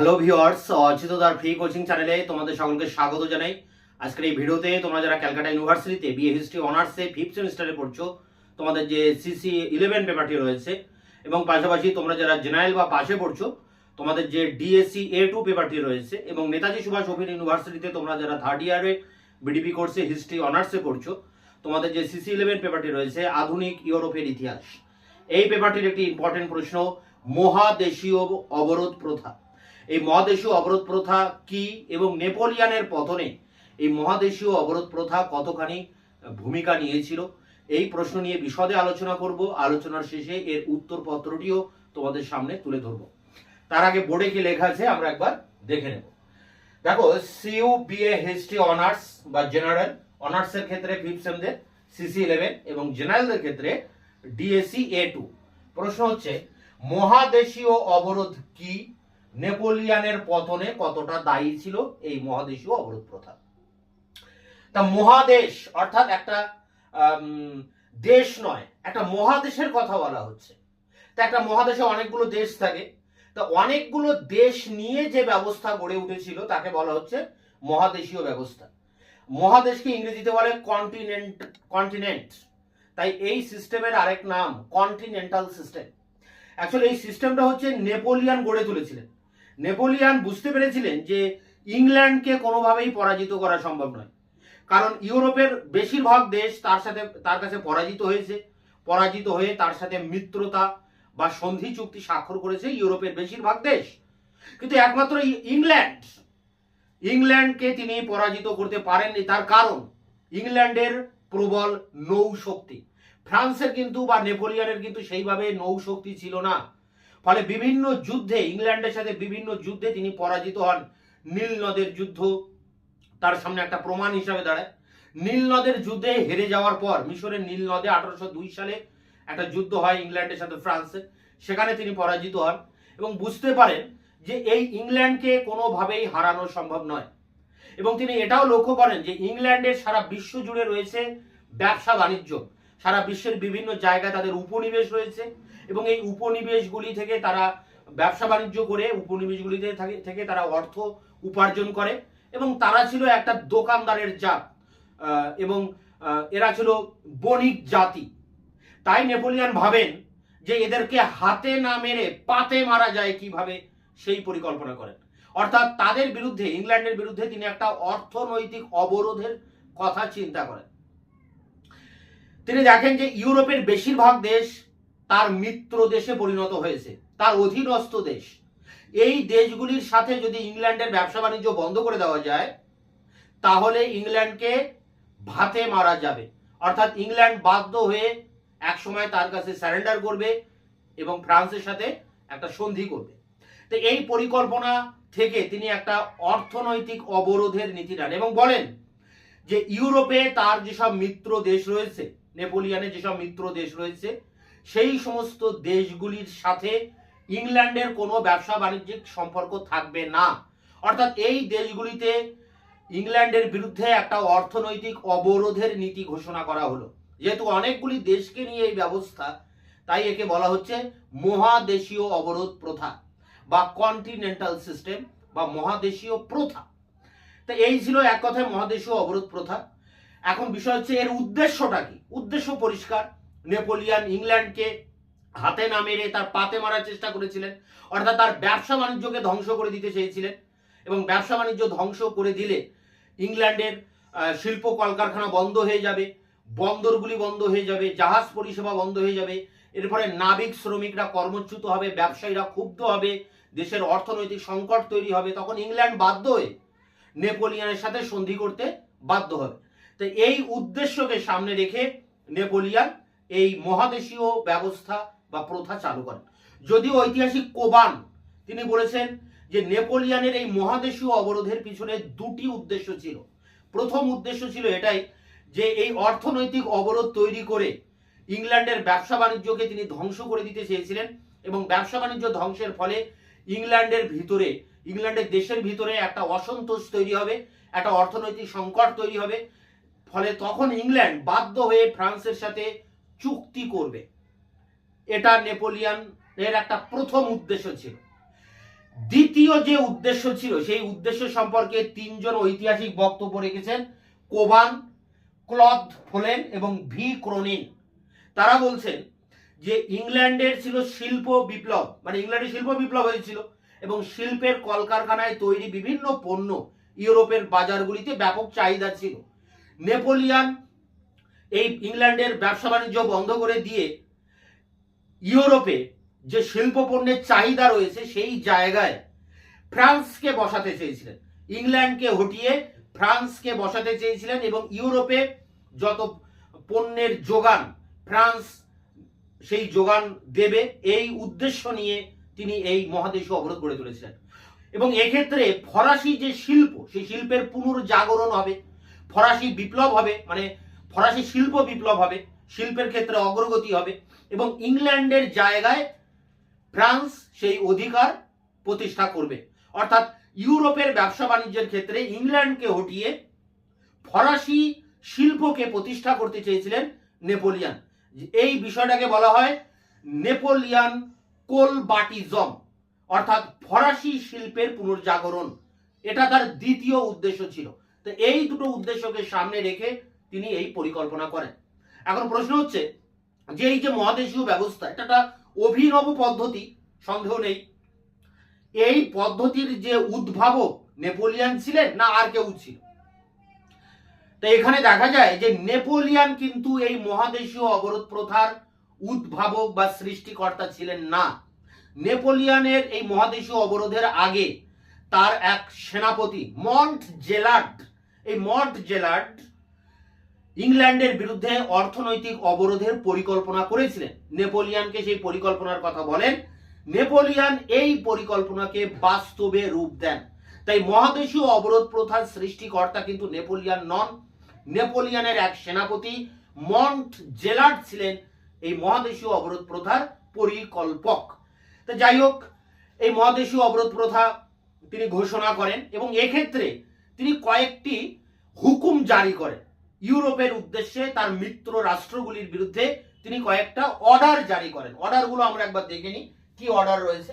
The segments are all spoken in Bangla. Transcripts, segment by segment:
হ্যালো ভিওয়ার্স ভিউয়ার্স অচিতদার ফ্রি কোচিং চ্যানেলে তোমাদের সকলকে স্বাগত জানাই। আজকের এই ভিডিওতে তোমরা যারা ক্যালকাটা ইউনিভার্সিটিতে বিএ হিস্ট্রি অনার্সে ফিফথ সেমিস্টারে পড়ছো, তোমাদের যে সিসি ইলেভেন পেপারটি রয়েছে, এবং পাশাপাশি তোমরা যারা জেনারেল বা পাশে পড়ছো, তোমাদের যে ডিএসসি এ টু পেপারটি রয়েছে, এবং নেতাজি সুভাষ ওপেন ইউনিভার্সিটিতে তোমরা যারা থার্ড ইয়ারে বিডিপি কোর্সে হিস্ট্রি অনার্সে পড়ছো, তোমাদের যে সিসি ইলেভেন পেপারটি রয়েছে, আধুনিক ইউরোপের ইতিহাস। এই পেপারটির একটি ইম্পর্টেন্ট প্রশ্ন, মহাদেশীয় অবরোধ প্রথা। এই মহাদেশীয় অবরোধ প্রথা কি এবং নেপোলিয়ানের পতনে এই মহাদেশীয় অবরোধ প্রথা কতখানি ভূমিকা নিয়েছিল? এই প্রশ্ন নিয়ে বিশদে আলোচনা করব। আলোচনার শেষে এর উত্তরপত্রটিও তোমাদের সামনে তুলে ধরব। তার আগে বোর্ডে কি লেখা আছে আমরা একবার দেখে নেব। দেখো, সিইউ বিএ হিস্ট্রি অনার্স বা জেনারেল অনার্সের ক্ষেত্রে ফিফথ সেমদের সিসি ইলেভেন এবং জেনারেলদের ক্ষেত্রে ডিএসসি এ টু। প্রশ্ন হচ্ছে, মহাদেশীয় অবরোধ কি নেপোলিয়ানের পতনে কতটা দায়ী ছিল এই মহাদেশীয় অবরোধ প্রথা। তা মহাদেশ, অর্থাৎ একটা দেশ নয়, একটা মহাদেশের কথা বলা হচ্ছে। তা একটা মহাদেশে অনেকগুলো দেশ থাকে। তা অনেকগুলো দেশ নিয়ে যে ব্যবস্থা গড়ে উঠেছিল, তাকে বলা হচ্ছে মহাদেশীয় ব্যবস্থা। মহাদেশকে ইংরেজিতে বলে কন্টিনেন্ট কন্টিনেন্ট তাই এই সিস্টেমের আরেক নাম কন্টিনেন্টাল সিস্টেম অ্যাকচুয়ালি এই সিস্টেমটা হচ্ছে নেপোলিয়ান গড়ে তুলেছিলেন। নেপোলিয়ান বুঝতে পেরেছিলেন যে ইংল্যান্ডকে কোনোভাবেই পরাজিত করা সম্ভব নয়। কারণ ইউরোপের বেশিরভাগ দেশ তার সাথে, তার কাছে পরাজিত হয়েছে। পরাজিত হয়ে তার সাথে মিত্রতা বা সন্ধি চুক্তি স্বাক্ষর করেছে ইউরোপের বেশিরভাগ দেশ। কিন্তু একমাত্র ইংল্যান্ড, ইংল্যান্ডকে তিনি পরাজিত করতে পারেননি তার কারণ ইংল্যান্ডের প্রবল নৌশক্তি। ফ্রান্সের কিন্তু বা নেপোলিয়ানের কিন্তু সেইভাবে নৌশক্তি ছিল না। ফলে বিভিন্ন যুদ্ধে, ইংল্যান্ডের সাথে বিভিন্ন যুদ্ধে তিনি পরাজিত হন। নীল নদের যুদ্ধ, তার সামনে একটা প্রমাণ হিসাবে দাঁড়ায়। নীল নদের যুদ্ধে হেরে যাওয়ার পর মিশরের নীল নদে আঠারোশো দুই সালে একটা যুদ্ধ হয় ইংল্যান্ডের সাথে ফ্রান্সের সেখানে তিনি পরাজিত হন এবং বুঝতে পারেন যে এই ইংল্যান্ডকে কোনোভাবেই হারানো সম্ভব নয়। এবং তিনি এটাও লক্ষ্য করেন যে ইংল্যান্ডের সারা বিশ্ব জুড়ে রয়েছে ব্যবসা বাণিজ্য সারা বিশ্বের বিভিন্ন জায়গায় তাদের উপনিবেশ রয়েছে। এবং এই উপনিবেশগুলি থেকে তারা ব্যবসা বাণিজ্য করে উপনিবেশগুলিতে থেকে তারা অর্থ উপার্জন করে এবং তারা ছিল একটা দোকানদারের জাত এবং এরা ছিল বণিক জাতি। তাই নেপোলিয়ান ভাবেন যে এদেরকে হাতে না মেরে পাতে মারা যায় কীভাবে, সেই পরিকল্পনা করেন। অর্থাৎ তাদের বিরুদ্ধে, ইংল্যান্ডের বিরুদ্ধে তিনি একটা অর্থনৈতিক অবরোধের কথা চিন্তা করেন। তিনি দেখেন যে ইউরোপের বেশিরভাগ দেশ তার মিত্র দেশে পরিণত হয়েছে, তার অধীনস্থ দেশ। এই দেশগুলির সাথে যদি ইংল্যান্ডের ব্যবসা বাণিজ্য বন্ধ করে দেওয়া যায়, তাহলে ইংল্যান্ডকে ভাতে মারা যাবে। অর্থাৎ ইংল্যান্ড বাধ্য হয়ে এক সময় তার কাছে স্যারেন্ডার করবে এবং ফ্রান্সের সাথে একটা সন্ধি করবে। তো এই পরিকল্পনা থেকে তিনি একটা অর্থনৈতিক অবরোধের নীতি নেন এবং বলেন যে, ইউরোপে তার যেসব মিত্র দেশ রয়েছে, নেপোলিয়ানের যেসব মিত্র দেশ রয়েছে সেই সমস্ত দেশগুলির সাথে ইংল্যান্ডের কোনো ব্যবসা বাণিজ্যিক সম্পর্ক থাকবে না। অর্থাৎ এই দেশগুলিতে ইংল্যান্ডের বিরুদ্ধে একটা অর্থনৈতিক অবরোধের নীতি ঘোষণা করা হলো। যেহেতু অনেকগুলি দেশকে নিয়ে এই ব্যবস্থা, তাই একে বলা হচ্ছে মহাদেশীয় অবরোধ প্রথা বা কন্টিনেন্টাল সিস্টেম বা মহাদেশীয় প্রথা। তো এই ছিল এক কথায় মহাদেশীয় অবরোধ প্রথা। এখন বিষয় হচ্ছে এর উদ্দেশ্যটা কি? উদ্দেশ্য পরিষ্কার। নেপোলিয়ান ইংল্যান্ডকে হাতে না মেরে তার পাতে মারার চেষ্টা করেছিলেন। অর্থাৎ তার ব্যবসা বাণিজ্যকে ধ্বংস করে দিতে চেয়েছিলেন এবং ব্যবসা বাণিজ্য ধ্বংস করে দিলে ইংল্যান্ডের শিল্প কলকারখানা বন্ধ হয়ে যাবে, বন্দরগুলি বন্ধ হয়ে যাবে, জাহাজ পরিষেবা বন্ধ হয়ে যাবে। এরপরে নাবিক শ্রমিকরা কর্মচ্যুত হবে, ব্যবসায়ীরা ক্ষুব্ধ হবে, দেশের অর্থনৈতিক সংকট তৈরি হবে। তখন ইংল্যান্ড বাধ্য হয়ে নেপোলিয়ানের সাথে সন্ধি করতে বাধ্য হবে। তো এই উদ্দেশ্যকে সামনে রেখে নেপোলিয়ান এই মহাদেশীয় ব্যবস্থা বা প্রথা চালু করেন। যদিও ঐতিহাসিক কোবান, তিনি বলেছেন যে নেপোলিয়ানের এই মহাদেশীয় অবরোধের পিছনে দুটি উদ্দেশ্য ছিল। প্রথম উদ্দেশ্য ছিল এটাই যে এই অর্থনৈতিক অবরোধ তৈরি করে ইংল্যান্ডের ব্যবসা বাণিজ্যকে তিনি ধ্বংস করে দিতে চেয়েছিলেন এবং ব্যবসা বাণিজ্য ধ্বংসের ফলে ইংল্যান্ডের ভিতরে, ইংল্যান্ডের দেশের ভিতরে একটা অসন্তোষ তৈরি হবে, একটা অর্থনৈতিক সংকট তৈরি হবে। ফলে তখন ইংল্যান্ড বাধ্য হয়ে ফ্রান্সের সাথে চুক্তি করবে। এটা নেপোলিয়ানের একটা প্রথম উদ্দেশ্য ছিল। দ্বিতীয় যে উদ্দেশ্য ছিল, সেই উদ্দেশ্য সম্পর্কে তিনজন ঐতিহাসিক বক্তব্য রেখেছেন, কোবান, ক্লথ ফোলেন এবং ভি ক্রোনিন। তারা বলছেন যে ইংল্যান্ডের ছিল শিল্প বিপ্লব মানে ইংল্যান্ডে শিল্প বিপ্লব হয়েছিল এবং শিল্পের কলকারখানায় তৈরি বিভিন্ন পণ্য ইউরোপের বাজারগুলিতে ব্যাপক চাহিদা ছিল। নেপোলিয়ান এই ইংল্যান্ডের ব্যবসা বাণিজ্য বন্ধ করে দিয়ে ইউরোপে যে শিল্প পণ্যের চাহিদা রয়েছে সেই জায়গায় ফ্রান্সকে বসাতে চেয়েছিলেন। ইংল্যান্ডকে হটিয়ে ফ্রান্সকে বসাতে চেয়েছিলেন এবং ইউরোপে যত পণ্যের যোগান ফ্রান্স সেই যোগান দেবে, এই উদ্দেশ্য নিয়ে তিনি এই মহাদেশীয় অবরোধ গড়ে তুলেছিলেন। এবং এক্ষেত্রে ফরাসি যে শিল্প, সেই শিল্পের পুনর্জাগরণ হবে, ফরাসি বিপ্লব হবে মানে ফরাসি শিল্প বিপ্লব হবে, শিল্পের ক্ষেত্রে অগ্রগতি হবে এবং ইংল্যান্ডের জায়গায় ফ্রান্স সেই অধিকার প্রতিষ্ঠা করবে। অর্থাৎ ইউরোপের ব্যবসা বাণিজ্যের ক্ষেত্রে ইংল্যান্ডকে হটিয়ে ফরাসি শিল্পকে প্রতিষ্ঠা করতে চেয়েছিলেন নেপোলিয়ান। এই বিষয়টাকে বলা হয় নেপোলিয়ান কোলবাটিজম, অর্থাৎ ফরাসি শিল্পের পুনর্জাগরণ। এটা তার দ্বিতীয় উদ্দেশ্য ছিল। তো এই দুটো উদ্দেশ্যকে সামনে রেখে তিনি এই পরিকল্পনা করেন। এখন প্রশ্ন হচ্ছে, যে এই যে মহাদেশীয় ব্যবস্থা, এটা একটা অভিনব পদ্ধতি, সন্দেহ নেই। এই পদ্ধতির যে উদ্ভাবক নেপোলিয়ান ছিলেন না আর কেউ ছিল। তো এখানে দেখা যায় যে নেপোলিয়ান কিন্তু এই মহাদেশীয় অবরোধ প্রথার উদ্ভাবক বা সৃষ্টিকর্তা ছিলেন না। নেপোলিয়ানের এই মহাদেশীয় অবরোধের আগে তার এক সেনাপতি, মন্ট জেলার্ড, এই মন্ট জেলার্ড ইংল্যান্ডের বিরুদ্ধে অর্থনৈতিক অবরোধের পরিকল্পনা করেছিলেন। নেপোলিয়ানকে সেই পরিকল্পনার কথা বলেন। নেপোলিয়ান এই পরিকল্পনাকে বাস্তবে রূপ দেন। তাই মহাদেশীয় অবরোধ প্রথার সৃষ্টিকর্তা কিন্তু নেপোলিয়ান নন। নেপোলিয়ানের এক সেনাপতি মন্ট জেলার্ড ছিলেন এই মহাদেশীয় অবরোধ প্রথার পরিকল্পক। তো যাই হোক, এই মহাদেশীয় অবরোধ প্রথা তিনি ঘোষণা করেন এবং এক্ষেত্রে তিনি কয়েকটি হুকুম জারি করেন। ইউরোপের উদ্দেশ্যে তার মিত্র রাষ্ট্রগুলির বিরুদ্ধে তিনি কয়েকটা অর্ডার জারি করেন। অর্ডারগুলো আমরা একবার দেখে নিই, কি অর্ডার রয়েছে?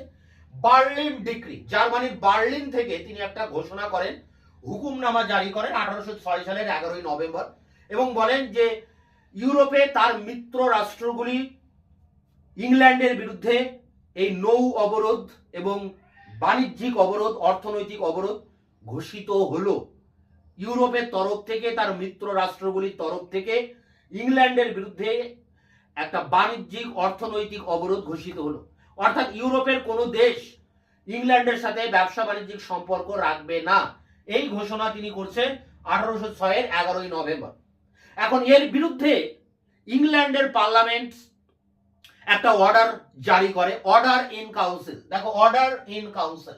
বার্লিন ডিক্রি, জার্মানির বার্লিন থেকে তিনি একটা ঘোষণা করেন, হুকুমনামা জারি করেন আঠারোশো ছয় সালের এগারোই নভেম্বর এবং বলেন যে ইউরোপে তার মিত্র রাষ্ট্রগুলি ইংল্যান্ডের বিরুদ্ধে এই নৌ অবরোধ এবং বাণিজ্যিক অবরোধ, অর্থনৈতিক অবরোধ ঘোষিত হলো। ইউরোপের তরফ থেকে, তার মিত্র রাষ্ট্রগুলির তরফ থেকে ইংল্যান্ডের বিরুদ্ধে একটা বাণিজ্যিক অর্থনৈতিক অবরোধ ঘোষিত হলো। অর্থাৎ ইউরোপের কোনো দেশ ইংল্যান্ডের সাথে ব্যবসা বাণিজ্যিক সম্পর্ক রাখবে না। এই ঘোষণা তিনি করছেন আঠারোশো ছয়ের এগারোই নভেম্বর। এখন এর বিরুদ্ধে ইংল্যান্ডের পার্লামেন্ট একটা অর্ডার জারি করে, অর্ডার ইন কাউন্সিল। দেখো, অর্ডার ইন কাউন্সিল,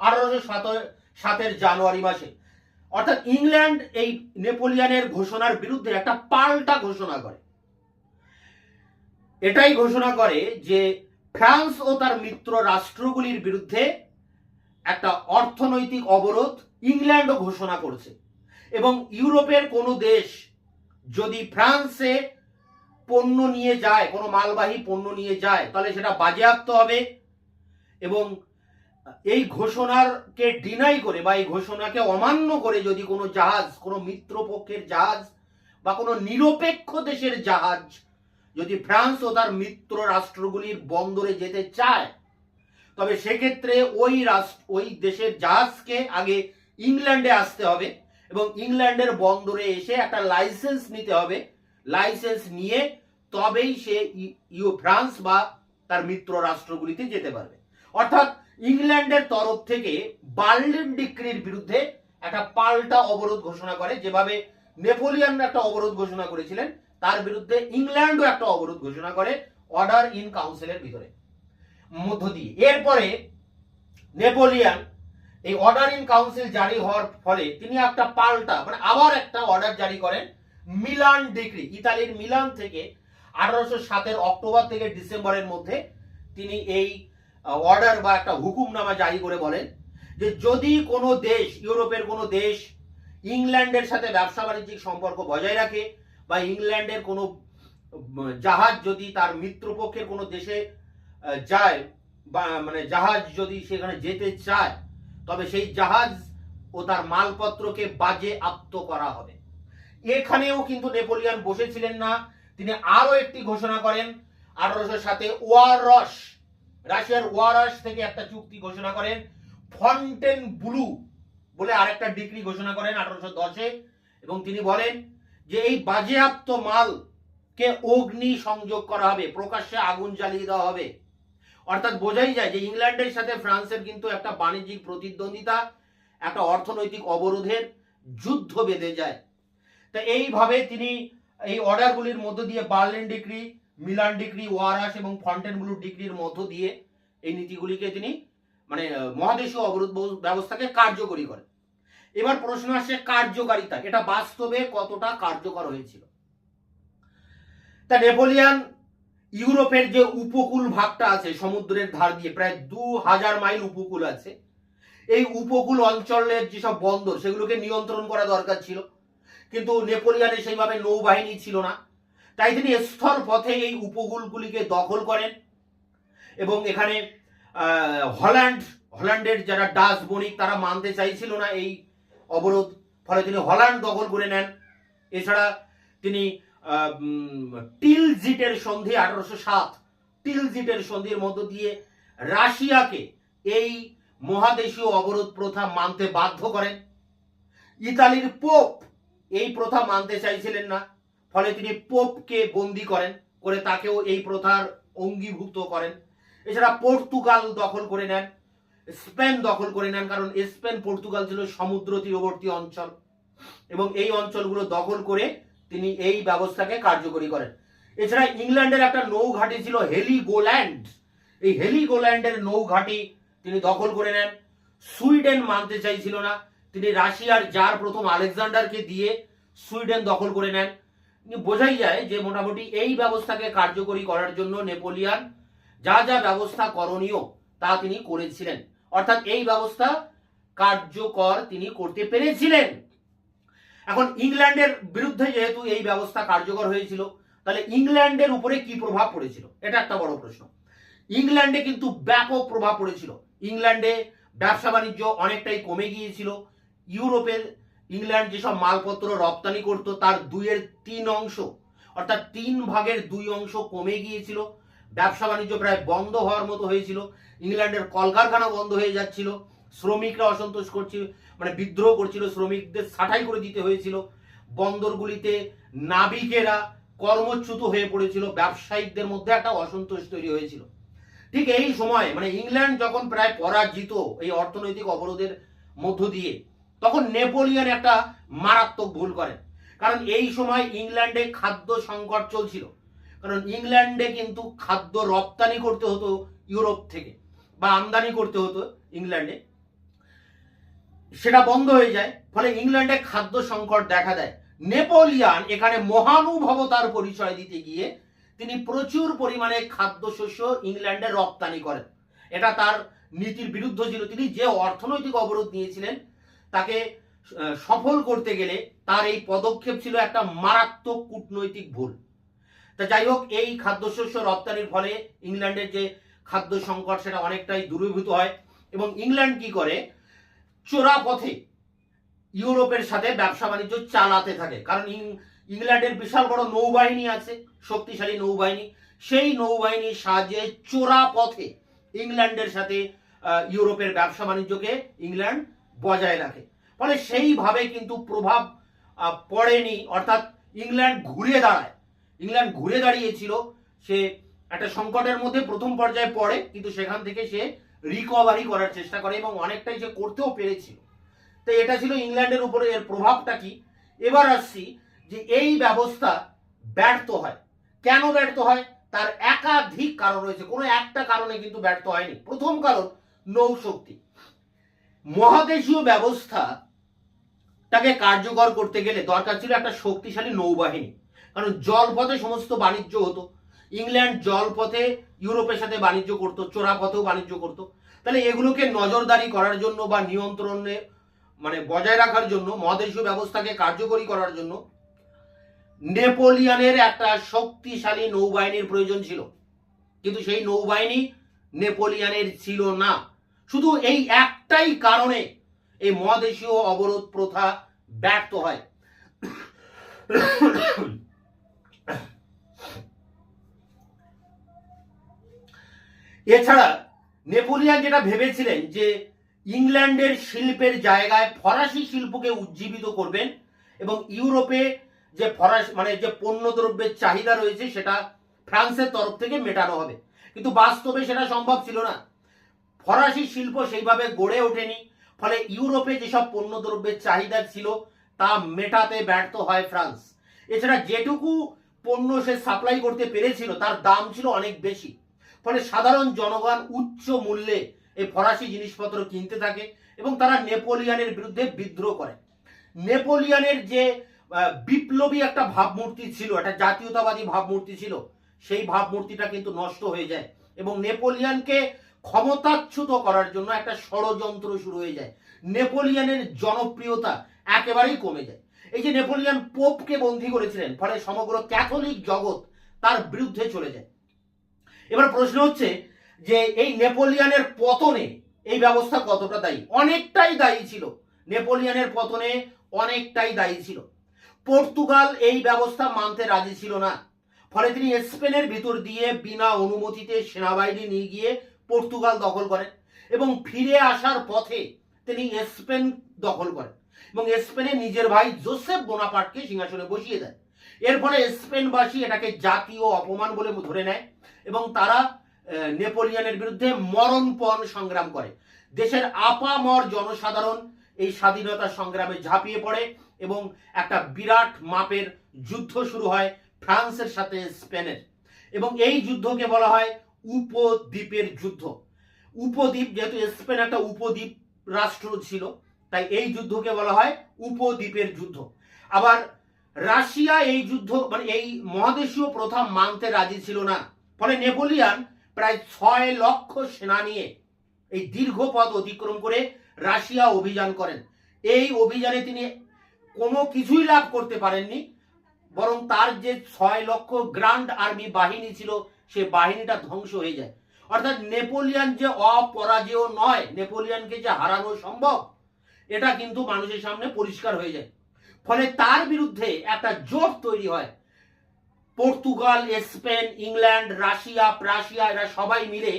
আঠারোশো সাতের জানুয়ারি মাসে। অর্থাৎ ইংল্যান্ড এই নেপোলিয়ানের ঘোষণার বিরুদ্ধে একটা পাল্টা ঘোষণা করে। এটাই ঘোষণা করে যে ফ্রান্স ও তার মিত্র রাষ্ট্রগুলির বিরুদ্ধে একটা অর্থনৈতিক অবরোধ ইংল্যান্ডও ঘোষণা করছে। এবং ইউরোপের কোনো দেশ যদি ফ্রান্সে পণ্য নিয়ে যায়, কোনো মালবাহী পণ্য নিয়ে যায়, তাহলে সেটা বাজেয়াপ্ত হবে এবং এই ঘোষণারকে ডিনাই করে বা এই ঘোষণাকে অমান্য করে যদি কোনো জাহাজ, কোনো মিত্রপক্ষের জাহাজ বা কোনো নিরপেক্ষ দেশের জাহাজ যদি ফ্রান্স ও তার মিত্র রাষ্ট্রগুলির বন্দরে যেতে চায়, তবে সেক্ষেত্রে ওই রাষ্ট্র ওই দেশের জাহাজকে আগে ইংল্যান্ডে আসতে হবে এবং ইংল্যান্ডের বন্দরে এসে একটা লাইসেন্স নিতে হবে। লাইসেন্স নিয়ে তবেই সে ইউ, ফ্রান্স বা তার মিত্র রাষ্ট্রগুলিতে যেতে পারবে। অর্থাৎ ইংল্যান্ডের তরফ থেকে বার্লিন ডিক্রির বিরুদ্ধে একটা পাল্টা অবরোধ ঘোষণা করে, যেভাবে নেপোলিয়ান একটা অবরোধ ঘোষণা করেছিলেন, তার বিরুদ্ধে ইংল্যান্ডও একটা অবরোধ ঘোষণা করে অর্ডার ইন কাউন্সিলের ভিতরে। মধ্য দিয়ে। এরপরে নেপোলিয়ান এই অর্ডার ইন কাউন্সিল জারি হওয়ার ফলে তিনি একটা পাল্টা মানে আবার একটা অর্ডার জারি করেন মিলান ডিগ্রি ইতালির মিলান থেকে আঠারোশো সাতের অক্টোবর থেকে ডিসেম্বরের মধ্যে তিনি এই অর্ডার বা একটা হুকুমনামা জারি করে বলেন যে যদি কোনো দেশ, ইউরোপের কোনো দেশ ইংল্যান্ডের সাথে ব্যবসা বাণিজ্যিক সম্পর্ক বজায় রাখে বা ইংল্যান্ডের কোনো জাহাজ যদি তার মিত্রপক্ষের কোনো দেশে যায় বা মানে জাহাজ যদি সেখানে যেতে চায়, তবে সেই জাহাজ ও তার মালপত্রকে বাজে আপ্ত করা হবে। এখানেও কিন্তু নেপোলিয়ান বসেছিলেন না, তিনি আরও একটি ঘোষণা করেন, আঠারোশো সাথে ওয়ারস রাশিয়ার ওয়ারাস থেকে একটা চুক্তি ঘোষণা করেন ফন্টেন ব্লু বলে আরেকটা ডিগ্রি ঘোষণা করেন আঠারোশো দশে, এবং তিনি বলেন যে এই বাজেয়াপ্ত মালকে অগ্নি সংযোগ করা হবে, প্রকাশ্যে আগুন জ্বালিয়ে দেওয়া হবে। অর্থাৎ বোঝাই যায় যে ইংল্যান্ডের সাথে ফ্রান্সের কিন্তু একটা বাণিজ্যিক প্রতিদ্বন্দ্বিতা, একটা অর্থনৈতিক অবরোধের যুদ্ধ বেঁধে যায়। তা এইভাবে তিনি এই অর্ডারগুলির মধ্য দিয়ে Berlin degree Milan degree, Warsaw এবং ফন্টেনব্লু ডিগ্রির মধ্য দিয়ে এই নীতিগুলিকে তিনি মানে মহাদেশীয় অবরোধ ব্যবস্থাকে কার্যকরী করেন। এবার প্রশ্ন আসছে কার্যকারিতা, এটা বাস্তবে কতটা কার্যকর হয়েছিল? তা নেপোলিয়ান, ইউরোপের যে উপকূল ভাগটা আছে, সমুদ্রের ধার দিয়ে প্রায় দু হাজার মাইল উপকূল আছে, এই উপকূল অঞ্চলের যেসব বন্দর, সেগুলোকে নিয়ন্ত্রণ করা দরকার ছিল। কিন্তু নেপোলিয়ানের সেইভাবে নৌবাহিনী ছিল না। তাই তিনি স্থল পথে এই উপকূলগুলিকে দখল করেন এবং এখানে হল্যান্ড, হল্যান্ডের যারা ডাচ বণিক তারা মানতে চাইছিল না এই অবরোধ। ফলে তিনি হল্যান্ড দখল করে নেন। এছাড়া তিনি টিলজিটের সন্ধি আঠারোশো সাত টিলজিটের সন্ধির মধ্য দিয়ে রাশিয়াকে এই মহাদেশীয় অবরোধ প্রথা মানতে বাধ্য করেন। ইতালির পোপ এই প্রথা মানতে চাইছিলেন না। ফলে তিনি পোপকে বন্দি করেন, করে তাকেও এই প্রথার অঙ্গীভূত করেন। এছাড়া পর্তুগাল দখল করে নেন, স্পেন দখল করে নেন, কারণ স্পেন পর্তুগাল ছিল সমুদ্র তীরবর্তী অঞ্চল। এবং এই অঞ্চলগুলো দখল করে তিনি এই ব্যবস্থাকে কার্যকরী করেন। এছাড়া ইংল্যান্ডের একটা নৌঘাটি ছিল হেলিগোল্যান্ড। এই হেলিগোল্যান্ডের নৌঘাটি তিনি দখল করে নেন। সুইডেন মানতে চাইছিল না। তিনি রাশিয়ার যার প্রথম আলেকজান্ডারকে দিয়ে সুইডেন দখল করে নেন। বোঝাই যায় যে মোটামুটি এই ব্যবস্থাকে কার্যকরী করার জন্য নেপোলিয়ান যা যা ব্যবস্থা করণীয় তা তিনি করেছিলেন। অর্থাৎ এই ব্যবস্থা কার্যকর তিনি করতে পেরেছিলেন। এখন ইংল্যান্ডের বিরুদ্ধে যেহেতু এই ব্যবস্থা কার্যকর হয়েছিল, তাহলে ইংল্যান্ডের উপরে কি প্রভাব পড়েছিল? এটা একটা বড় প্রশ্ন। ইংল্যান্ডে কিন্তু ব্যাপক প্রভাব পড়েছিল। ইংল্যান্ডে ব্যবসা বাণিজ্য অনেকটাই কমে গিয়েছিল। ইউরোপের ইংল্যান্ড যেসব মালপত্র রপ্তানি করত, তার দুইয়ের তিন অংশ, অর্থাৎ তিন ভাগের দুই অংশ কমে গিয়েছিল। ব্যবসা বাণিজ্য প্রায় বন্ধ হওয়ার মতো হয়েছিল। ইংল্যান্ডের কলকারখানা বন্ধ হয়ে যাচ্ছিল। শ্রমিকরা অসন্তোষ করছিল মানে বিদ্রোহ করছিল। শ্রমিকদের ছাঁটাই করে দিতে হয়েছিল। বন্দরগুলিতে নাবিকেরা কর্মচ্যুত হয়ে পড়েছিল। ব্যবসায়িকদের মধ্যে একটা অসন্তোষ তৈরি হয়েছিল। ঠিক এই সময় মানে ইংল্যান্ড যখন প্রায় পরাজিত এই অর্থনৈতিক অবরোধের মধ্য দিয়ে তখন নেপোলিয়ন একটা মারাত্মক ভুল করেন কারণ এই সময় ইংল্যান্ডে খাদ্য সংকট চলছিল। কারণ ইংল্যান্ডে কিন্তু খাদ্য রপ্তানি করতে হতো ইউরোপ থেকে, বা আমদানি করতে হতো ইংল্যান্ডে। সেটা বন্ধ হয়ে যায়, ফলে ইংল্যান্ডে খাদ্য সংকট দেখা দেয়। নেপোলিয়ান এখানে মহানুভবতার পরিচয় দিতে গিয়ে তিনি প্রচুর পরিমাণে খাদ্যশস্য ইংল্যান্ডে রপ্তানি করেন। এটা তার নীতির বিরুদ্ধ ছিল। তিনি যে অর্থনৈতিক অবরোধ নিয়েছিলেন তাকে সফল করতে গেলে তার এই পদক্ষেপ ছিল একটা মারাত্মক কূটনৈতিক ভুল। তা যাই হোক, এই খাদ্যশস্য রপ্তানির ফলে ইংল্যান্ডের যে খাদ্য সংকট, সেটা অনেকটাই দূরীভূত হয় এবং ইংল্যান্ড কি করে? চোরা পথে ইউরোপের সাথে ব্যবসা বাণিজ্য চালাতে থাকে। কারণ ইংল্যান্ডের বিশাল বড় নৌবাহিনী আছে, শক্তিশালী নৌবাহিনী। সেই নৌবাহিনীর সাহায্যে চোরা পথে ইংল্যান্ডের সাথে ইউরোপের ব্যবসা বাণিজ্যকে ইংল্যান্ড বজায় রাখে। ফলে সেইভাবে কিন্তু প্রভাব পড়েনি। অর্থাৎ ইংল্যান্ড ঘুরে দাঁড়ায়। ইংল্যান্ড ঘুরে দাঁড়িয়েছিল। সে একটা সংকটের মধ্যে প্রথম পর্যায়ে পড়ে, কিন্তু সেখান থেকে সে রিকভারি করার চেষ্টা করে এবং অনেকটাই সে করতেও পেরেছিল। তো এটা ছিল ইংল্যান্ডের উপরে এর প্রভাবটা কি? এবার আসছি যে এই ব্যবস্থা ব্যর্থ হয়। কেন ব্যর্থ হয়? তার একাধিক কারণ রয়েছে। কোনো একটা কারণে কিন্তু ব্যর্থ হয়নি। প্রথম কারণ নৌশক্তি। মহাদেশীয় ব্যবস্থা তাকে কার্যকর করতে গেলে দরকার ছিল একটা শক্তিশালী নৌবাহিনী। কারণ জলপথে সমস্ত বাণিজ্য হতো। ইংল্যান্ড জলপথে ইউরোপের সাথে বাণিজ্য করতো চোরাপথেও বাণিজ্য করতো। তাহলে এগুলোকে নজরদারি করার জন্য বা নিয়ন্ত্রণে মানে বজায় রাখার জন্য, মহাদেশীয় ব্যবস্থাকে কার্যকরী করার জন্য নেপোলিয়ানের একটা শক্তিশালী নৌবাহিনীর প্রয়োজন ছিল। কিন্তু সেই নৌবাহিনী নেপোলিয়ানের ছিল না। শুধু এই একটাই কারণে এই মহাদেশীয় অবরোধ প্রথা ব্যর্থ হয়। এছাড়া নেপোলিয়ান যেটা ভেবেছিলেন যে ইংল্যান্ডের শিল্পের জায়গায় ফরাসি শিল্পকে উজ্জীবিত করবেন এবং ইউরোপে যে ফরাসি মানে যে পণ্যদ্রব্যের চাহিদা রয়েছে সেটা ফ্রান্সের তরফ থেকে মেটানো হবে। কিন্তু বাস্তবে সেটা সম্ভব ছিল না। ফরাসি শিল্প সেইভাবে গড়ে ওঠেনি। ফলে ইউরোপে যেসব পণ্যদ্রব্যের চাহিদা ছিল, তা মেটাতে ব্যর্থ হয় ফ্রান্স। এছাড়া যেটুকু পণ্য সে সাপ্লাই করতে পেরেছিল, তার দাম ছিল অনেক বেশি। ফলে সাধারণ জনগণ উচ্চ মূল্যে এই ফরাসি জিনিসপত্র কিনতে থাকে এবং তারা নেপোলিয়ানের বিরুদ্ধে বিদ্রোহ করে। নেপোলিয়ানের যে বিপ্লবী একটা ভাবমূর্তি ছিল, একটা জাতীয়তাবাদী ভাবমূর্তি ছিল, সেই ভাবমূর্তিটা কিন্তু নষ্ট হয়ে যায়। এবং নেপোলিয়ানকে ক্ষমতাচ্যুত করার জন্য একটা ষড়যন্ত্র শুরু হয়ে যায়। নেপোলিয়ানের জনপ্রিয়তা একেবারেই কমে যায়। এই যে নেপোলিয়ান পোপকে বন্দী করেছিলেন, ফলে সমগ্র ক্যাথলিক জগৎ তার বিরুদ্ধে চলে যায়। এবার প্রশ্ন হচ্ছে যে এই নেপোলিয়ানের পতনে এই ব্যবস্থা কতটা দায়ী? অনেকটাই দায়ী ছিল। নেপোলিয়ানের পতনে অনেকটাই দায়ী ছিল। পর্তুগাল এই ব্যবস্থা মানতে রাজি ছিল না। ফলে তিনি স্পেনের ভিতর দিয়ে বিনা অনুমতিতে সেনাবাহিনী নিয়ে গিয়ে পর্তুগাল দখল করেন এবং ফিরে আসার পথে তিনি স্পেন দখল করেন এবং স্পেনে নিজের ভাই জোসেফ বোনাপার্টকে সিংহাসনে বসিয়ে দেন। এর ফলে স্পেনবাসী এটাকে জাতীয় অপমান বলে ধরে নেয় এবং তারা নেপোলিয়নের বিরুদ্ধে মরণপণ সংগ্রাম করে। দেশের আপামর জনসাধারণ এই স্বাধীনতা সংগ্রামে ঝাঁপিয়ে পড়ে এবং একটা বিরাট মাপের যুদ্ধ শুরু হয় ফ্রান্সের সাথে স্পেনের। এবং এই যুদ্ধকে বলা হয় উপদ্বীপের যুদ্ধ। উপদ্বীপ যেহেতু স্পেন একটা উপদ্বীপ রাষ্ট্র ছিল, তাই এই যুদ্ধকে বলা হয় উপদ্বীপের যুদ্ধ। আবার রাশিয়া এই যুদ্ধ মানে এই মহাদেশীয় প্রথা মানতে রাজি ছিল না। ফলে নেপোলিয়ান প্রায় ছয় লক্ষ সেনা নিয়ে এই দীর্ঘ পথ অতিক্রম করে রাশিয়া অভিযান করেন। এই অভিযানে তিনি কোনো কিছুই লাভ করতে পারেননি, বরং তার যে ছয় লক্ষ গ্র্যান্ড আর্মি বাহিনী ছিল সে বাহিনীটা ধ্বংস হয়ে যায়। অর্থাৎ নেপোলিয়ান যে অপরাজেয় নয়, নেপোলিয়ানকে যে হারানো সম্ভব, এটা কিন্তু মানুষের সামনে পরিষ্কার হয়ে যায়। ফলে তার বিরুদ্ধে একটা জোট তৈরি হয়। Portugal, Spain, England, Russia, Prussia, এরা সবাই মিলে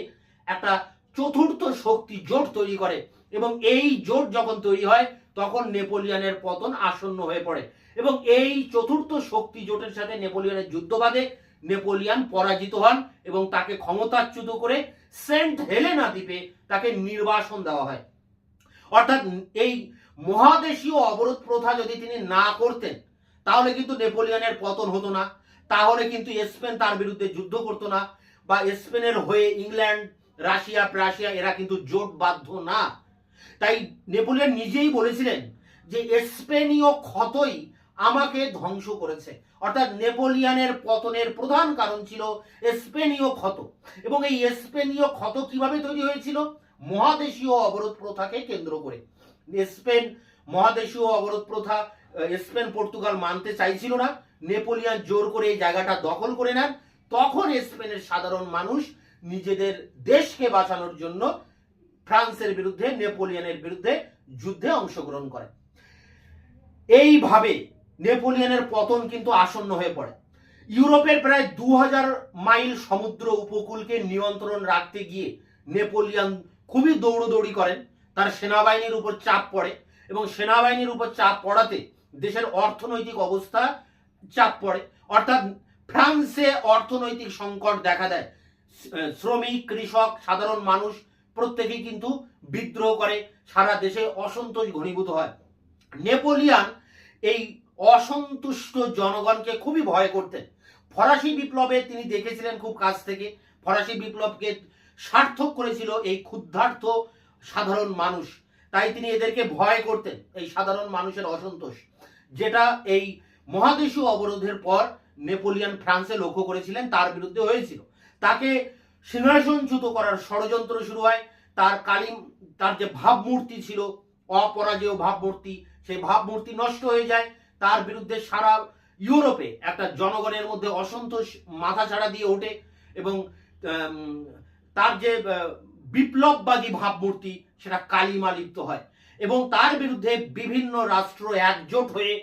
একটা চতুর্থ শক্তি জোট তৈরি করে এবং এই জোট যখন তৈরি হয়, তখন নেপোলিয়ানের পতন আসন্ন হয়ে পড়ে। এবং এই চতুর্থ শক্তি জোটের সাথে নেপোলিয়নের যুদ্ধ বাদে নেপোলিয়ান পরাজিত হন এবং তাকে ক্ষমতাচ্যুত করে সেন্ট হেলেনা দ্বীপে তাকে নির্বাসন দেওয়া হয়। অর্থাৎ এই মহাদেশীয় অবরোধ প্রথা যদি তিনি না করতেন, তাহলে কিন্তু নেপোলিয়নের পতন হতো না, তাহলে কিন্তু স্পেন তার বিরুদ্ধে যুদ্ধ করতো না বা স্পেনের হয়ে ইংল্যান্ড, রাশিয়া, প্রাশিয়া এরা কিন্তু জোট বাধ্য না। তাই নেপোলিয়ন নিজেই বলেছিলেন যে স্পেনীয় ক্ষতই আমাকে ধ্বংস করেছে। অর্থাৎ নেপোলিয়ানের পতনের প্রধান কারণ ছিল স্পেনীয় ক্ষত। এবং এই স্পেনীয় ক্ষত কীভাবে তৈরি হয়েছিল? মহাদেশীয় অবরোধ প্রথাকে কেন্দ্র করে। স্পেন, মহাদেশীয় অবরোধ প্রথা স্পেন, পর্তুগাল মানতে চাইছিল না। নেপোলিয়ান জোর করে এই জায়গাটা দখল করে নেন। তখন স্পেনের সাধারণ মানুষ নিজেদের দেশকে বাঁচানোর জন্য ফ্রান্সের বিরুদ্ধে, নেপোলিয়ানের বিরুদ্ধে যুদ্ধে অংশগ্রহণ করে। এইভাবে নেপোলিয়নের পতন কিন্তু আসন্ন হয়ে পড়ে। ইউরোপের প্রায় দু হাজার মাইল সমুদ্র উপকূলকে নিয়ন্ত্রণ রাখতে গিয়ে নেপোলিয়ন খুবই দৌড়দৌড়ি করেন। তার সেনাবাহিনীর উপর চাপ পড়ে এবং সেনাবাহিনীর উপর চাপ পড়াতে দেশের অর্থনৈতিক অবস্থা চাপ পড়ে। অর্থাৎ ফ্রান্সে অর্থনৈতিক সংকট দেখা দেয়। শ্রমিক, কৃষক, সাধারণ মানুষ প্রত্যেকেই কিন্তু বিদ্রোহ করে। সারা দেশে অসন্তোষ ঘনীভূত হয়। নেপোলিয়ান এই অসন্তুষ্ট জনগণকে খুবই ভয় করতেন। ফরাসি বিপ্লবে তিনি দেখেছিলেন খুব কাছ থেকে। ফরাসি বিপ্লবকে সার্থক করেছিল এই ক্ষুদ্ধার্থ সাধারণ মানুষ। তাই তিনি এদেরকে ভয় করতেন, এই সাধারণ মানুষের অসন্তোষ। যেটা এই মহাদেশীয় অবরোধের পর নেপোলিয়ান ফ্রান্সে লক্ষ্য করেছিলেন, তার বিরুদ্ধে হয়েছিল। তাকে সিংহাসনচ্যুত করার ষড়যন্ত্র শুরু হয়। তার কালিম, তার যে ভাবমূর্তি ছিল, অপরাজেয় ভাবমূর্তি, সেই ভাবমূর্তি নষ্ট হয়ে যায়। তার বিরুদ্ধে সারা ইউরোপে একটা জনগণের মধ্যে অসন্তোষ মাথা ছাড়া দিয়ে ওঠে এবং তার যে বিপ্লববাদী ভাবমূর্তি, সেটা কালিমা লিপ্ত হয়। এবং তার বিরুদ্ধে বিভিন্ন রাষ্ট্র একজোট হয়ে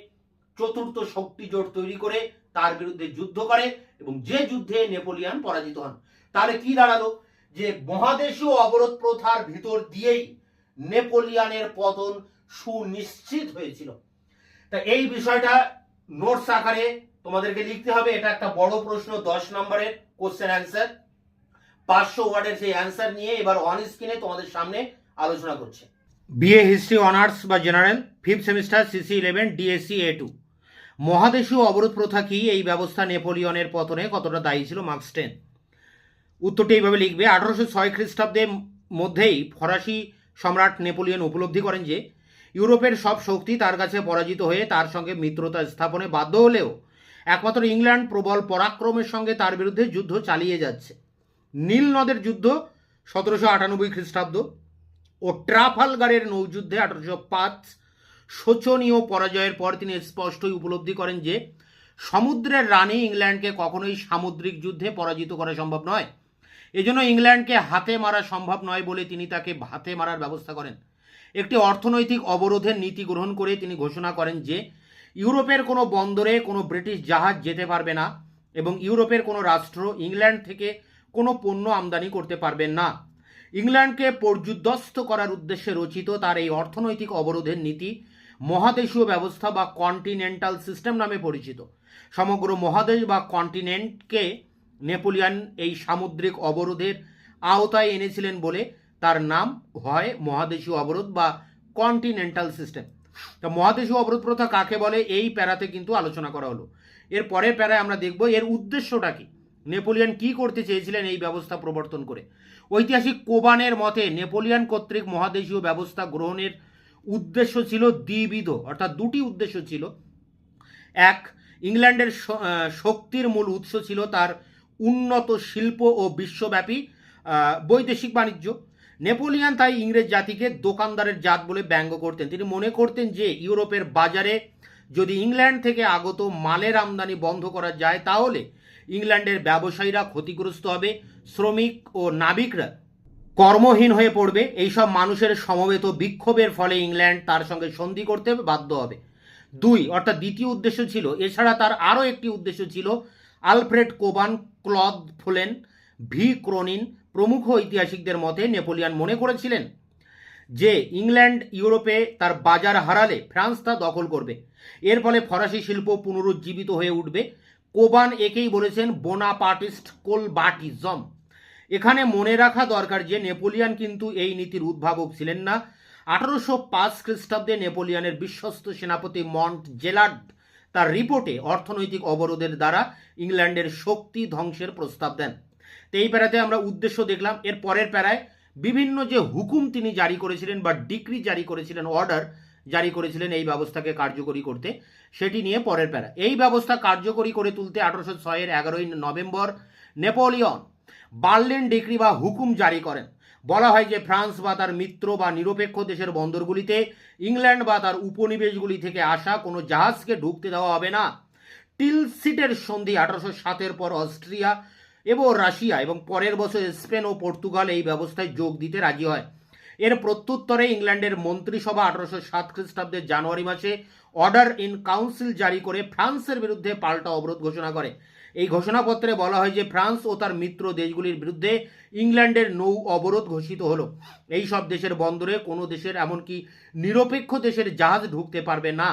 চতুর্থ শক্তি জোট তৈরি করে তার বিরুদ্ধে যুদ্ধ করে এবং যে যুদ্ধে নেপোলিয়ান পরাজিত হন। তাহলে কি দাঁড়াল? যে মহাদেশীয় অবরোধ প্রথার ভিতর দিয়েই নেপোলিয়ানের পতন সুনিশ্চিত হয়েছিল। তা এই বিষয়টা নোটস আকারে তোমাদেরকে লিখতে হবে। এটা একটা বড় প্রশ্ন, দশ নম্বরের কোশ্চেন অ্যান্সার পাঁচশো ওয়ার্ডের সেই অ্যান্সার নিয়ে এবার অন স্ক্রিনে তোমাদের সামনে আলোচনা করছে। বিএ হিস্ট্রি অনার্স বা general fifth semester CC eleven DSC A two মহাদেশীয় অবরোধ প্রথা কি? এই ব্যবস্থা নেপোলিয়নের পতনে কতটা দায়ী ছিল? মার্কস টেন উত্তরটি এইভাবে লিখবে, আঠারোশো ছয় খ্রিস্টাব্দের মধ্যেই ফরাসি সম্রাট নেপোলিয়ন উপলব্ধি করেন যে ইউরোপের সব শক্তি তার কাছে পরাজিত হয়ে তার সঙ্গে মিত্রতা স্থাপনে বাধ্য হলেও একমাত্র ইংল্যান্ড প্রবল পরাক্রমের সঙ্গে তার বিরুদ্ধে যুদ্ধ চালিয়ে যাচ্ছে। নীল নদের যুদ্ধ সতেরোশো আটানব্বই খ্রিস্টাব্দ ও ট্রাফালগারের নৌযুদ্ধে আঠারোশো পাঁচ শোচনীয় পরাজয়ের পর তিনি স্পষ্টই উপলব্ধি করেন যে সমুদ্রের রানী ইংল্যান্ডকে কখনোই সামুদ্রিক যুদ্ধে পরাজিত করা সম্ভব নয়। এজন্য ইংল্যান্ডকে হাতে মারা সম্ভব নয় বলে তিনি তাকে হাতে মারার ব্যবস্থা করেন। একটি অর্থনৈতিক অবরোধের নীতি গ্রহণ করে তিনি ঘোষণা করেন যে, ইউরোপের কোনো বন্দরে কোনো ব্রিটিশ জাহাজ যেতে পারবে না এবং ইউরোপের কোনো রাষ্ট্র ইংল্যান্ড থেকে কোনো পণ্য আমদানি করতে পারবেন না। ইংল্যান্ডকে পর্যুদস্ত করার উদ্দেশ্যে রচিত তার এই অর্থনৈতিক অবরোধের নীতি মহাদেশীয় ব্যবস্থা বা কন্টিনেন্টাল সিস্টেম নামে পরিচিত। সমগ্র মহাদেশ বা কন্টিনেন্টকে নেপোলিয়ান এই সামুদ্রিক অবরোধের আওতায় এনেছিলেন বলে তার নাম হয় মহাদেশীয় অবরোধ বা কন্টিনেন্টাল সিস্টেম তা মহাদেশীয় অবরোধ প্রথা কাকে বলে? এই প্যারাতে কিন্তু আলোচনা করা হলো। এর পরের প্যারায় আমরা দেখব এর উদ্দেশ্যটা কি। নেপোলিয়ান কি করতে চেয়েছিলেন এই ব্যবস্থা প্রবর্তন করে? ঐতিহাসিক কোবানের মতে নেপোলিয়ান কর্তৃক মহাদেশীয় ব্যবস্থা গ্রহণের উদ্দেশ্য ছিল দ্বিবিধ, অর্থাৎ দুটি উদ্দেশ্য ছিল। এক, ইংল্যান্ডের শক্তির মূল উৎস ছিল তার উন্নত শিল্প ও বিশ্বব্যাপী বৈদেশিক বাণিজ্য। নেপোলিয়ান তাই ইংরেজ জাতিকে দোকানদারের জাত বলে ব্যঙ্গ করতেন। তিনি মনে করতেন যে, ইউরোপের বাজারে যদি ইংল্যান্ড থেকে আগত মালের আমদানি বন্ধ করা যায়, তাহলে ইংল্যান্ডের ব্যবসায়ীরা ক্ষতিগ্রস্ত হবে, শ্রমিক ও নাবিকরা কর্মহীন হয়ে পড়বে। এইসব মানুষের সমবেত বিক্ষোভের ফলে ইংল্যান্ড তার সঙ্গে সন্ধি করতে বাধ্য হবে। দুই, অর্থাৎ দ্বিতীয় উদ্দেশ্য ছিল, এছাড়া তার আরও একটি উদ্দেশ্য ছিল, Alfred Cobban Claude ফোলেন, V Cronin প্রমুখ ঐতিহাসিকদের মতে নেপোলিয়ান মনে করেছিলেন যে ইংল্যান্ড ইউরোপে তার বাজার হারালে ফ্রান্স তা দখল করবে। এর ফলে ফরাসি শিল্প পুনরুজ্জীবিত হয়ে উঠবে। কোবান একেই বলেছেন বোনাপার্টিস্ট কোলবাটিজম এখানে মনে রাখা দরকার যে নেপোলিয়ান কিন্তু এই নীতির উদ্ভাবক ছিলেন না। আঠারোশো পাঁচ খ্রিস্টাব্দে নেপোলিয়ানের বিশ্বস্ত সেনাপতি মন্ট জেলার্ড তার রিপোর্টে অর্থনৈতিক অবরোধের দ্বারা ইংল্যান্ডের শক্তি ধ্বংসের প্রস্তাব দেন। তো এই প্যারাতে আমরা উদ্দেশ্য দেখলাম, এর পরের প্যারায় বিভিন্ন যে হুকুম তিনি জারি করেছিলেন বা ডিক্রি জারি করেছিলেন, অর্ডার জারি করেছিলেন এই ব্যবস্থাকে কার্যকরী করতে, সেটি নিয়ে পরের প্যারা। এই ব্যবস্থা কার্যকরী করে তুলতে আঠারোশো ছয়ের এগারোই নভেম্বর নেপোলিয়ন বার্লিন ডিক্রি বা হুকুম জারি করেন। বলা হয় যে ফ্রান্স বা তার মিত্র বা নিরপেক্ষ দেশের বন্দরগুলিতে, ইংল্যান্ড বা তার উপনিবেশগুলি থেকে আসা কোনো জাহাজকে ঢুকতে দেওয়া হবে না। টিলসিটের সন্ধি আঠারোশো সাতের পর অস্ট্রিয়া এবং রাশিয়া এবং পরের বছর স্পেন ও পর্তুগাল এই ব্যবস্থায় যোগ দিতে রাজি হয়। এর প্রত্যুত্তরে ইংল্যান্ডের মন্ত্রিসভা আঠারোশো সাত খ্রিস্টাব্দের জানুয়ারি মাসে অর্ডার ইন কাউন্সিল জারি করে ফ্রান্সের বিরুদ্ধে পাল্টা অবরোধ ঘোষণা করে। এই ঘোষণাপত্রে বলা হয় যে ফ্রান্স ও তার মিত্র দেশগুলির বিরুদ্ধে ইংল্যান্ডের নৌ অবরোধ ঘোষিত হলো। এই সব দেশের বন্দরে কোনো দেশের এমনকি নিরপেক্ষ দেশের জাহাজ ঢুকতে পারবে না।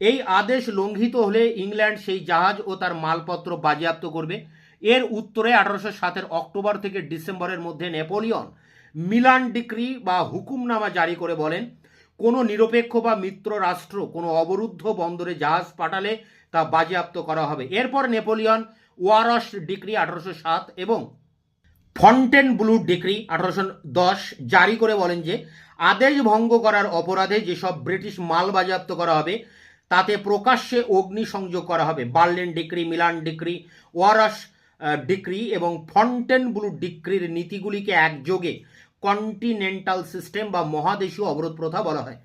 এই আদেশ লঙ্ঘিত হলে ইংল্যান্ড সেই জাহাজ ও তার মালপত্র বাজেয়াপ্ত করবে। এর উত্তরে আঠারোশো সাতের অক্টোবর থেকে ডিসেম্বরের মধ্যে নেপোলিয়ন মিলান ডিক্রি বা হুকুমনামা জারি করে বলেন, কোনো নিরপেক্ষ বা মিত্র রাষ্ট্র, কোনো অবরুদ্ধ বন্দরে জাহাজ পাঠালে তা বাজেয়াপ্ত করা হবে। এরপর নেপোলিয়ন ওয়ারস ডিক্রি আঠারোশো সাত এবং ফন্টেন ব্লু ডিক্রি আঠারোশো দশ জারি করে বলেন যে, আদেশ ভঙ্গ করার অপরাধে যেসব ব্রিটিশ মাল বাজেয়াপ্ত করা হবে, তাতে প্রকাশ্যে অগ্নিসংযোগ করা হবে। Berlin decree, Milan decree, Warsaw decree এবং ফন্টেন ব্লু ডিক্রির নীতিগুলিকে একযোগে কন্টিনেন্টাল সিস্টেম বা মহাদেশীয় অবরোধ প্রথা বলা হয়।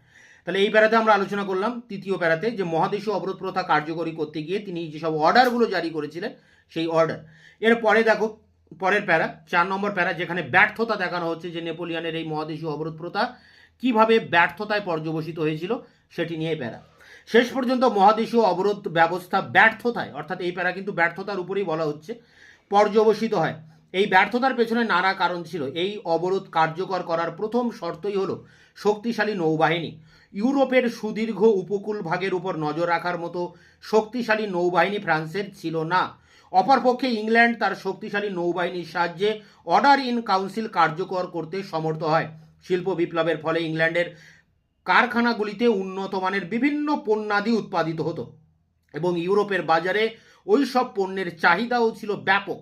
তাহলে এই প্যারাতে আমরা আলোচনা করলাম তৃতীয় প্যারাতে যে মহাদেশীয় অবরোধ প্রথা কার্যকরী করতে গিয়ে তিনি যেসব অর্ডারগুলো জারি করেছিলেন সেই অর্ডার এর পরে দেখো, পরের প্যারা, চার নম্বর প্যারা, যেখানে ব্যর্থতা দেখানো হচ্ছে যে নেপোলিয়ানের এই মহাদেশীয় অবরোধ প্রথা কীভাবে ব্যর্থতায় পর্যবসিত হয়েছিল সেটি নিয়ে প্যারা। শেষ পর্যন্ত মহাদেশীয় অবরোধ ব্যবস্থা ব্যর্থতায়, অর্থাৎ এই প্যারা কিন্তু ব্যর্থতার উপরেই বলা হচ্ছে পর্যবসিত হয়। এই ব্যর্থতার পেছনে নানা কারণ ছিল। এই অবরোধ কার্যকর করার প্রথম শর্তই হলো শক্তিশালী নৌবাহিনী। ইউরোপের সুদীর্ঘ উপকূল ভাগের উপর নজর রাখার মতো শক্তিশালী নৌবাহিনী ফ্রান্সের ছিল না। অপরপক্ষে ইংল্যান্ড তার শক্তিশালী নৌবাহিনীর সাহায্যে অর্ডার ইন কাউন্সিল কার্যকর করতে সমর্থ হয়। শিল্প বিপ্লবের ফলে ইংল্যান্ডের কারখানাগুলিতে উন্নত মানের বিভিন্ন পণ্যাদি উৎপাদিত হতো এবং ইউরোপের বাজারে ওই সব পণ্যের চাহিদাও ছিল ব্যাপক।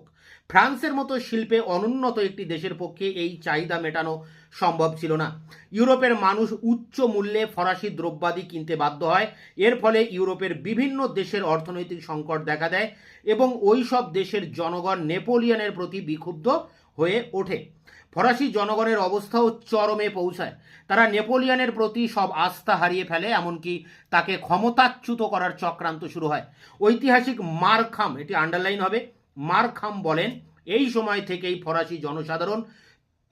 ফ্রান্সের মতো শিল্পে অনুন্নত একটি দেশের পক্ষে এই চাহিদা মেটানো সম্ভব ছিল না। ইউরোপের মানুষ উচ্চ মূল্যে ফরাসি দ্রব্যাদি কিনতে বাধ্য হয়। এর ফলে ইউরোপের বিভিন্ন দেশের অর্থনৈতিক সংকট দেখা দেয় এবং ওই সব দেশের জনগণ নেপোলিয়নের প্রতি বিক্ষুব্ধ হয়ে ওঠে। ফরাসি জনগণের অবস্থাও চরমে পৌঁছায়। তারা নেপোলিয়নের প্রতি সব আস্থা হারিয়ে ফেলে, এমনকি তাকে ক্ষমতাচ্যুত করার চক্রান্ত শুরু হয়। ঐতিহাসিক মারখাম, এটি আন্ডারলাইন হবে, মারখাম বলেন, এই সময় থেকেই ফরাসি জনসাধারণ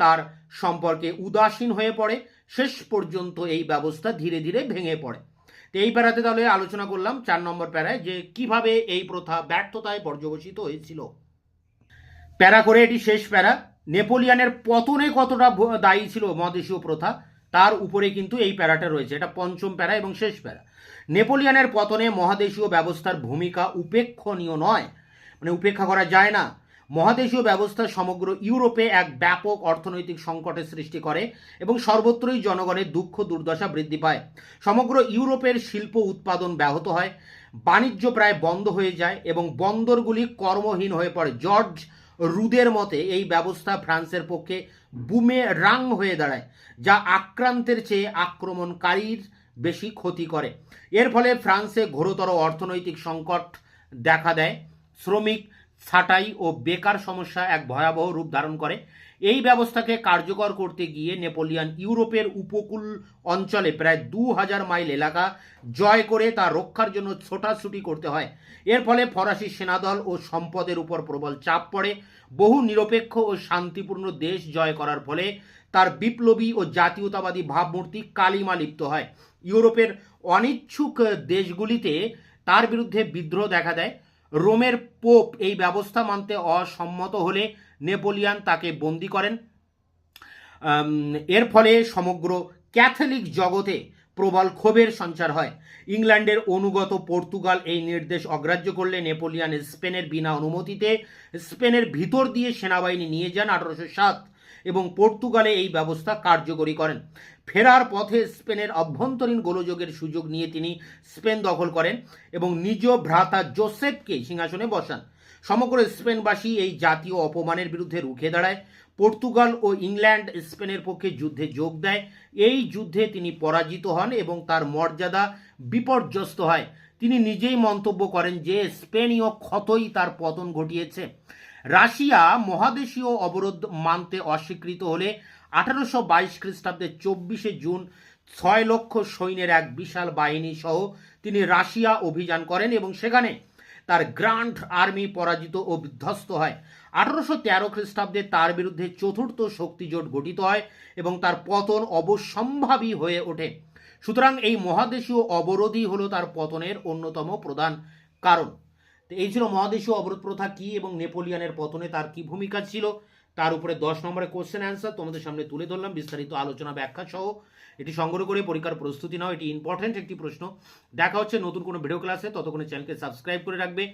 তার সম্পর্কে উদাসীন হয়ে পড়ে, শেষ পর্যন্ত এই ব্যবস্থা ধীরে ধীরে ভেঙে পড়ে। তো এই প্যারাতে তাহলে আলোচনা করলাম চার নম্বর প্যারায়, যে কীভাবে এই প্রথা ব্যর্থতায় পর্যবসিত হয়েছিল। প্যারা করে এটি শেষ প্যারা। নেপোলিয়ানের পতনে কতটা দায়ী ছিল মহাদেশীয় প্রথা, তার উপরে কিন্তু এই প্যারাটা রয়েছে। এটা পঞ্চম প্যারা এবং শেষ প্যারা। নেপোলিয়ানের পতনে মহাদেশীয় ব্যবস্থার ভূমিকা উপেক্ষণীয় নয়। মানে উপেক্ষা করা যায় না। মহাদেশীয় ব্যবস্থা সমগ্র ইউরোপে এক ব্যাপক অর্থনৈতিক সংকটের সৃষ্টি করে এবং সর্বত্রই জনগণের দুঃখ, দুর্দশা বৃদ্ধি পায়। সমগ্র ইউরোপের শিল্প উৎপাদন ব্যাহত হয়। বাণিজ্য প্রায় বন্ধ হয়ে যায় এবং বন্দরগুলি কর্মহীন হয়ে পড়ে। জর্জ রুদের মতে এই ব্যবস্থা ফ্রান্সের পক্ষে বুমে রাং হয়ে দাঁড়ায়, যা আক্রান্তের চেয়ে আক্রমণকারীর বেশি ক্ষতি করে। এর ফলে ফ্রান্সে ঘোরতর অর্থনৈতিক সংকট দেখা দেয়। শ্রমিক ছাটাই ও বেকার সমস্যা এক ভয়াবহ রূপ ধারণ করে। এই ব্যবস্থাকে কার্যকর করতে গিয়ে নেপোলিয়ান ইউরোপের উপকূল অঞ্চলে প্রায় দু হাজার মাইল এলাকা জয় করে তা রক্ষার জন্য ছোটাছুটি করতে হয়। এর ফলে ফরাসি সেনাদল ও সম্পদের উপর প্রবল চাপ পড়ে। বহু নিরপেক্ষ ও শান্তিপূর্ণ দেশ জয় করার ফলে তার বিপ্লবী ও জাতীয়তাবাদী ভাবমূর্তি কালিমা লিপ্ত হয়। ইউরোপের অনিচ্ছুক দেশগুলিতে তার বিরুদ্ধে বিদ্রোহ দেখা দেয়। রোমের পোপ এই ব্যবস্থা মানতে অসম্মত হলে নেপোলিয়ান তাকে বন্দি করেন। এর ফলে সমগ্র ক্যাথলিক জগতে প্রবল ক্ষোভের সঞ্চার হয়। ইংল্যান্ডের অনুগত পর্তুগাল এই নির্দেশ অগ্রাহ্য করলে নেপোলিয়ান স্পেনের বিনা অনুমতিতে স্পেনের ভিতর দিয়ে সেনাবাহিনী নিয়ে যান আঠারোশো সাত এবং পর্তুগালে এই ব্যবস্থা কার্যকরী করেন। ফেরার পথে স্পেনের অভ্যন্তরীণ গোলযোগের সুযোগ নিয়ে তিনি স্পেন দখল করেন এবং নিজ ভ্রাতা জোসেফকে সিংহাসনে বসান। সমগ্র স্পেনবাসী এই জাতীয় অপমানের বিরুদ্ধে রুখে দাঁড়ায়। পর্তুগাল ও ইংল্যান্ড স্পেনের পক্ষে যুদ্ধে যোগ দেয়। এই যুদ্ধে তিনি পরাজিত হন এবং তার মর্যাদা বিপর্যস্ত হয়। তিনি নিজেই মন্তব্য করেন যে, স্পেনীয় ক্ষতই তার পতন ঘটিয়েছে। রাশিয়া মহাদেশীয় অবরোধ মানতে অস্বীকৃত হলে আঠারোশো বাইশ খ্রিস্টাব্দের চব্বিশে জুন ছয় লক্ষ সৈন্যের এক বিশাল বাহিনী সহ তিনি রাশিয়া অভিযান করেন এবং সেখানে তার গ্র্যান্ড আর্মি পরাজিত ও বিধ্বস্ত হয়। আঠারোশো তেরো খ্রিস্টাব্দে তার বিরুদ্ধে চতুর্থ শক্তিজোট গঠিত হয় এবং তার পতন অবসম্ভাবী হয়ে ওঠে। সুতরাং এই মহাদেশীয় অবরোধই হলো তার পতনের অন্যতম প্রধান কারণ। এই ছিল মহাদেশীয় অবরোধ প্রথা কি এবং নেপোলিয়ানের পতনে তার কি ভূমিকা ছিল? তার উপরে দশ নম্বরে কোশ্চেন অ্যান্সার তোমাদের সামনে তুলে ধরলাম, বিস্তারিত আলোচনা ব্যাখ্যা সহ। এটি সংগ্রহ করে পরীক্ষার প্রস্তুতি নাও, এটি ইম্পর্ট্যান্ট একটি প্রশ্ন। দেখা হচ্ছে নতুন কোনো ভিডিও ক্লাসে ততক্ষণে চ্যানেলকে সাবস্ক্রাইব করে রাখবে,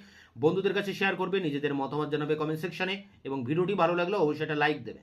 বন্ধুদের কাছে শেয়ার করবে, নিজেদের মতামত জানাবে কমেন্ট সেকশনে এবং ভিডিওটি ভালো লাগলে অবশ্যই একটা লাইক দেবে।